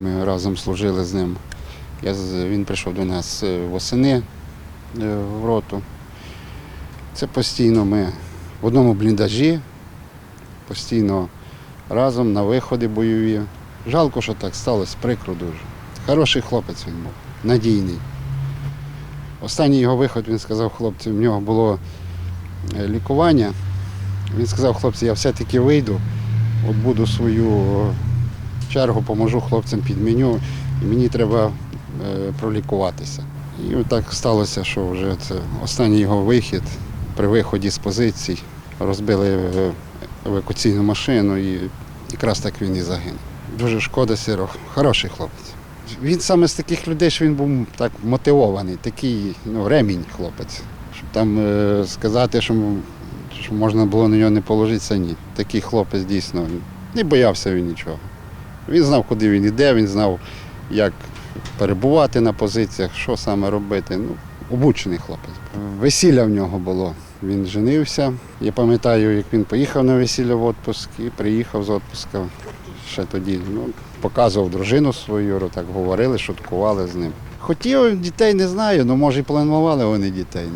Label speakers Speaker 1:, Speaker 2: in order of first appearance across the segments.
Speaker 1: Ми разом служили з ним. Я, він прийшов до нас е, восени е, в роту. Це постійно ми в одному бліндажі, постійно разом на виходи бойові. Жалко, що так сталося, прикро дуже. Хороший хлопець він був, надійний. Останній його виход він сказав хлопцям, в нього було е, лікування. Він сказав, хлопці, я все-таки вийду, от буду свою чергу, поможу хлопцям підміню, і мені треба е, пролікуватися. І так сталося, що вже це останній його вихід при виході з позицій. Розбили е, евакуаційну машину і якраз так він і загинув. Дуже шкода Сіро, хороший хлопець. Він саме з таких людей, що він був так мотивований, такий ну, ремінь хлопець. Щоб там е, сказати, що, що можна було на нього не положитися, ні. Такий хлопець дійсно не боявся він нічого. Він знав, куди він йде, він знав, як перебувати на позиціях, що саме робити. Ну, обучений хлопець. Весілля в нього було. Він женився. Я пам'ятаю, як він поїхав на весілля в відпуск і приїхав з відпуска. Ще тоді ну, показував дружину свою, так говорили, шуткували з ним. Хотів дітей, не знаю, ну може і планували вони дітей.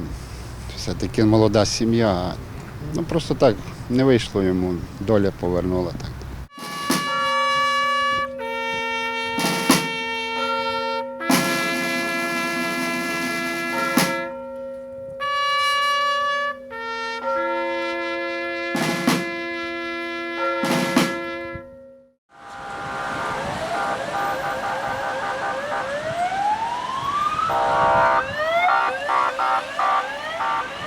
Speaker 1: Все-таки молода сім'я. Ну просто так не вийшло йому, доля повернула так. Ah!